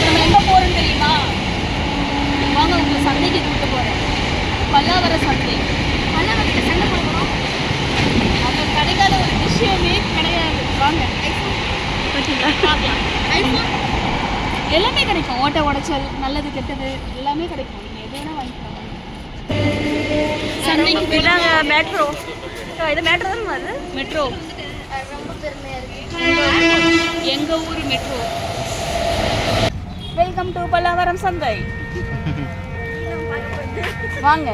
நம்ம எங்க போறோம் தெரியுமா வாங்க உங்க சந்தைக்கு கூட்டு போறேன் பல்லாவர சந்தை பல்லாவரத்துல போகிறோம் அங்க கிடைக்காத ஒரு விஷயமே கிடையாது வாங்க. ஐஃபோன் எல்லாமே கிடைக்கும் ஓட்ட உடைச்சல் நல்லது கெட்டது எல்லாமே கிடைக்கும் நீங்க எது வேணா வாங்கிக்கலாம் சந்தைக்கு மெட்ரோ இது மெட்ரோ தான் அது மெட்ரோ எங்க ஊர் மெட்ரோ வெல்கம் டு பல்லாவரம் சந்தை வாங்க.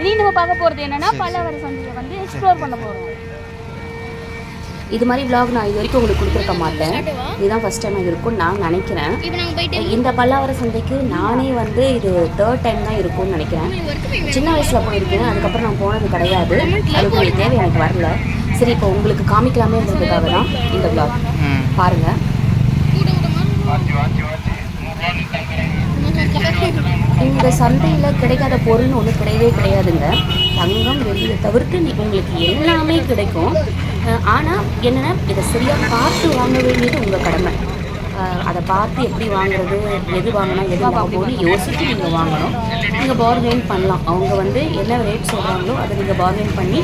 இனி நம்ம பார்க்க போறது என்னன்னா பல்லாவரம் சந்தையை வந்து எக்ஸ்ப்ளோர் பண்ண போறோம். இது மாதிரி vlog நான் இது வரைக்கும் உங்களுக்கு கொடுத்துருக்க மாட்டேன். இதுதான் ஃபர்ஸ்ட் டைம் இருக்கும்னு நான் நினைக்கிறேன். இந்த பல்லாவர சந்தைக்கு நானே வந்து இது தேர்ட் டைம் தான் இருக்கும்னு நினைக்கிறேன். சின்ன வயசில் போயிருக்கேன். அதுக்கப்புறம் நான் போனது கிடையாது. அதுக்கு தேவை எனக்கு வரல. சரி இப்போ உங்களுக்கு காமிக்கலாமே இருந்ததுக்காக தான் இந்த vlog. பாருங்க. இந்த சந்தையில் கிடைக்காத பொருள்னு ஒன்றும் கிடையவே கிடையாதுங்க. தங்கம் வெள்ளியை தவிர்த்து உங்களுக்கு எல்லாமே கிடைக்கும். ஆனால் என்னென்னா இதை சரியாக பார்த்து வாங்க வேண்டியது உங்கள் கடமை. அதை பார்த்து எப்படி வாங்குறது எது வாங்கினா எது வாங்க யோசித்து நீங்கள் வாங்கணும். நீங்கள் பார்கெயின் பண்ணலாம். அவங்க வந்து என்ன ரேட் சொல்கிறாங்களோ அதை நீங்கள் பார்கெயின் பண்ணி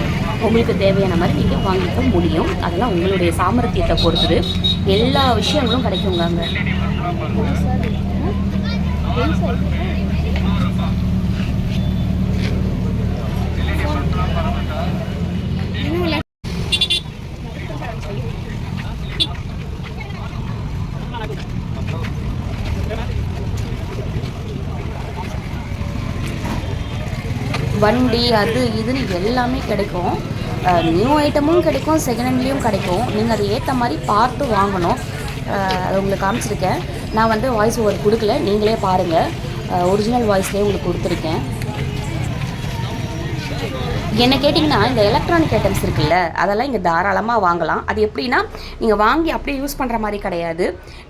உங்களுக்கு தேவையான மாதிரி நீங்கள் வாங்கிக்க முடியும். அதெல்லாம் உங்களுடைய சாமர்த்தியத்தை பொறுத்தது. எல்லா விஷயங்களும் கிடைக்குங்க அங்கே. வண்டி அது இதுன்னு எல்லாமே கிடைக்கும். நியூ ஐட்டமும் கிடைக்கும் செகண்ட் ஹேண்ட்லேயும் கிடைக்கும். நீங்கள் அதை ஏற்ற மாதிரி பார்த்து வாங்கணும். அதை அது உங்களுக்கு காமிச்சிருக்கேன். நான் வந்து வாய்ஸ் ஓவர் கொடுக்கல. நீங்களே பாருங்கள் ஒரிஜினல் வாய்ஸ்லேயே உங்களுக்கு கொடுத்துருக்கேன். என்ன கேட்டிங்கன்னா இந்த எலக்ட்ரானிக் ஐட்டம்ஸ் இருக்குல்ல அதெல்லாம் இங்கே தாராளமாக வாங்கலாம். அது எப்படின்னா நீங்கள் வாங்கி அப்படியே யூஸ் பண்ணுற மாதிரி கிடையாது.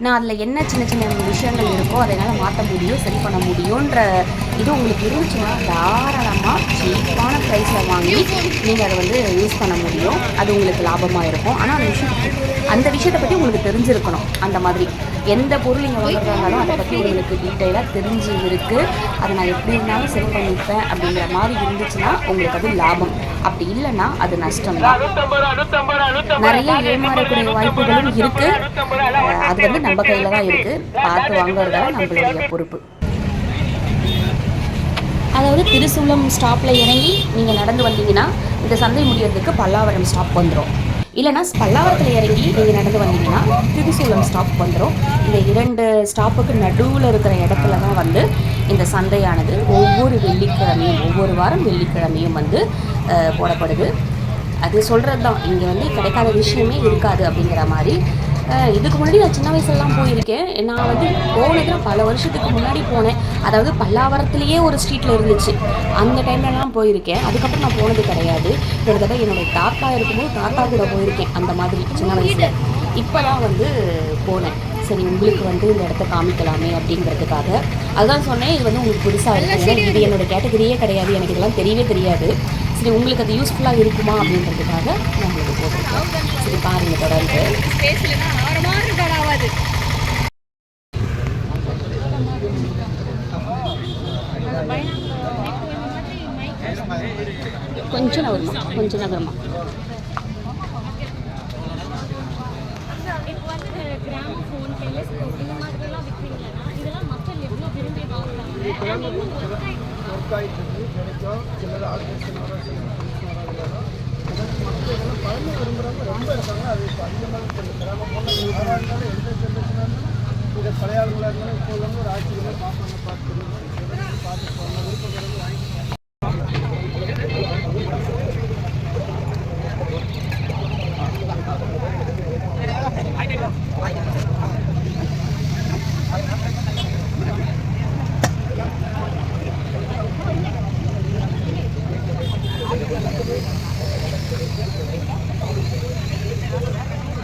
நான் அதில் என்ன சின்ன சின்ன விஷயங்கள் இருக்கோ அதை என்னால் மாற்ற முடியும் சரி பண்ண முடியுன்ற இது உங்களுக்கு இருந்துச்சுன்னா தாராளமாக சீப்பான ப்ரைஸில் வாங்கி நீங்கள் அதை வந்து யூஸ் பண்ண முடியும். அது உங்களுக்கு லாபமாக இருக்கும். ஆனால் அந்த விஷயம் அந்த விஷயத்தை பற்றி உங்களுக்கு தெரிஞ்சிருக்கணும் அந்த மாதிரி. எந்த பொருள் நீங்கள் வாங்குறதாலும் அதை பற்றி உங்களுக்கு டீட்டெயிலாக தெரிஞ்சு இருக்குது அதை நான் எப்படி இருந்தாலும் சரி பண்ணிப்பேன் அப்படிங்கிற மாதிரி இருந்துச்சுன்னா உங்களுக்கு அது லாபம் அப்படி இல்லைன்னா அது நஷ்டம் தான் நிறைய ஏமாறக்கூடிய வாய்ப்புகளும் இருக்கு. அது வந்து நம்ம கையில தான் இருக்கு. பார்த்து வாங்குறதா நம்மளுடைய பொறுப்பு. அதாவது திருசூலம் ஸ்டாப்பில் இறங்கி நீங்கள் நடந்து வந்தீங்கன்னா இந்த சந்தை முடியறதுக்கு பல்லாவரம் ஸ்டாப் வந்துடும் இல்லைன்னா பல்லாவரத்தில் இறங்கி நீங்கள் நடந்து வந்தீங்கன்னா திருசூலம் ஸ்டாப் வந்துடும் இந்த இரண்டு ஸ்டாப்புக்கு நடுவில் இருக்கிற இடத்துல தான் வந்து இந்த சந்தையானது ஒவ்வொரு வெள்ளிக்கிழமையும் ஒவ்வொரு வாரம் வெள்ளிக்கிழமையும் வந்து போடப்படுது. அது சொல்கிறது தான் இங்கே வந்து கிடைக்காத விஷயமே இருக்காது அப்படிங்கிற மாதிரி. இதுக்கு முன்னாடி நான் சின்ன வயசுலலாம் போயிருக்கேன். நான் வந்து போனது பல வருஷத்துக்கு முன்னாடி போனேன். அதாவது பல்லாவரத்துலேயே ஒரு ஸ்ட்ரீட்டில் இருந்துச்சு. அந்த டைம்லலாம் போயிருக்கேன். அதுக்கப்புறம் நான் போனது கிடையாது. கிட்டத்தட்ட என்னுடைய தாத்தா இருக்கும்போது தாத்தா கூட போயிருக்கேன் அந்த மாதிரி சின்ன வயசில். இப்போ தான் வந்து போனேன். சரி உங்களுக்கு வந்து இந்த இடத்த காமிக்கலாமே அப்படிங்கிறதுக்காக. அதுதான் சொன்னேன் இது வந்து உங்களுக்கு புதுசாக இருக்கும் இது என்னோட கேட்டகரியே கிடையாது எனக்கு இதெல்லாம் தெரியவே தெரியாது. சரி உங்களுக்கு அது யூஸ்ஃபுல்லாக இருக்குமா அப்படின்றதுக்காக நான் உங்களுக்கு போட்டிருக்கேன். சரி பாருங்கள் தொடர்ந்து. கொஞ்சம் நகரமா கொஞ்சம் நகரமா. இப்போ வந்து கிராமஃபோன் இந்த மாதிரிலாம் விற்கிறீங்களா இதெல்லாம் மக்கள் எவ்வளோ விரும்பி வாங்குறாங்க பழைய ஆளுங்களாக இருந்தாலும் இப்போ உள்ளவங்க ஒரு ஆட்சிகளை பார்ப்பாங்க பார்த்து பார்த்து போகலாம் விருப்பம் வாங்கி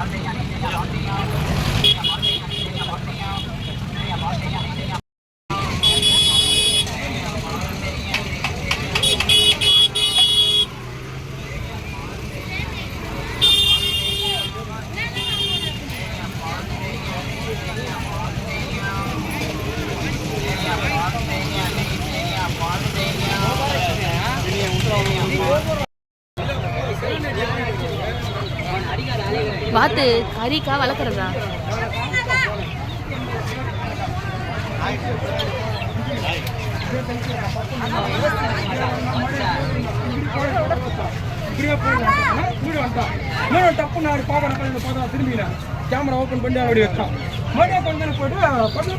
அந்த அயன்மான் இது வாத்து கறிக்கா வளர்க்குறதா இப்படியே வீடு வந்துட்டான் இன்னும் டப்பு நான் பாப்பா பார்த்தா கேமரா ஓப்பன் பண்ணி அப்படி வச்சான் மறுபடியும் போயிட்டு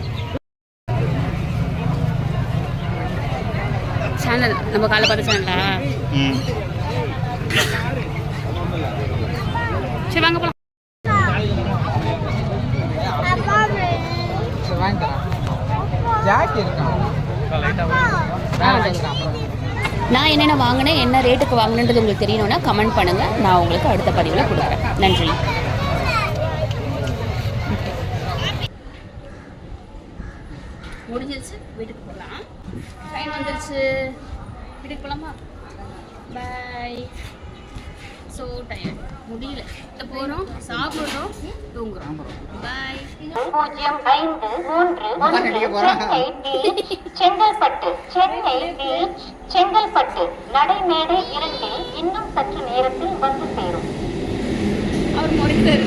சேனல் நம்ம காலை பார்த்த சேனலா சரி வாங்க போலாம். நான் என்னென்ன வாங்கினேன் என்ன ரேட்டுக்கு வாங்கினது உங்களுக்கு தெரியணும்னா கமெண்ட் பண்ணுங்கள் நான் உங்களுக்கு அடுத்த பதிவில் கொடுக்குறேன். நன்றி. முடிஞ்சிருச்சு? வீட்டுக்கு போகலாம். ட்ரெயின் வந்துருச்சு. வீட்டுக்கு போகலாமா பை ஸோ டயர்ட் முடியல. இப்போ போகிறோம் சாப்பிட்றோம் தூங்குறோம். பை பூஜ்ஜியம் ஐந்து மூன்று ஒன்று சென்னை பீச் செங்கல்பட்டு சென்னை பீச் செங்கல்பட்டு நடைமேடை இரண்டில் இன்னும் சற்று நேரத்தில் வந்து சேரும். அவர் முறைக்கிறாரு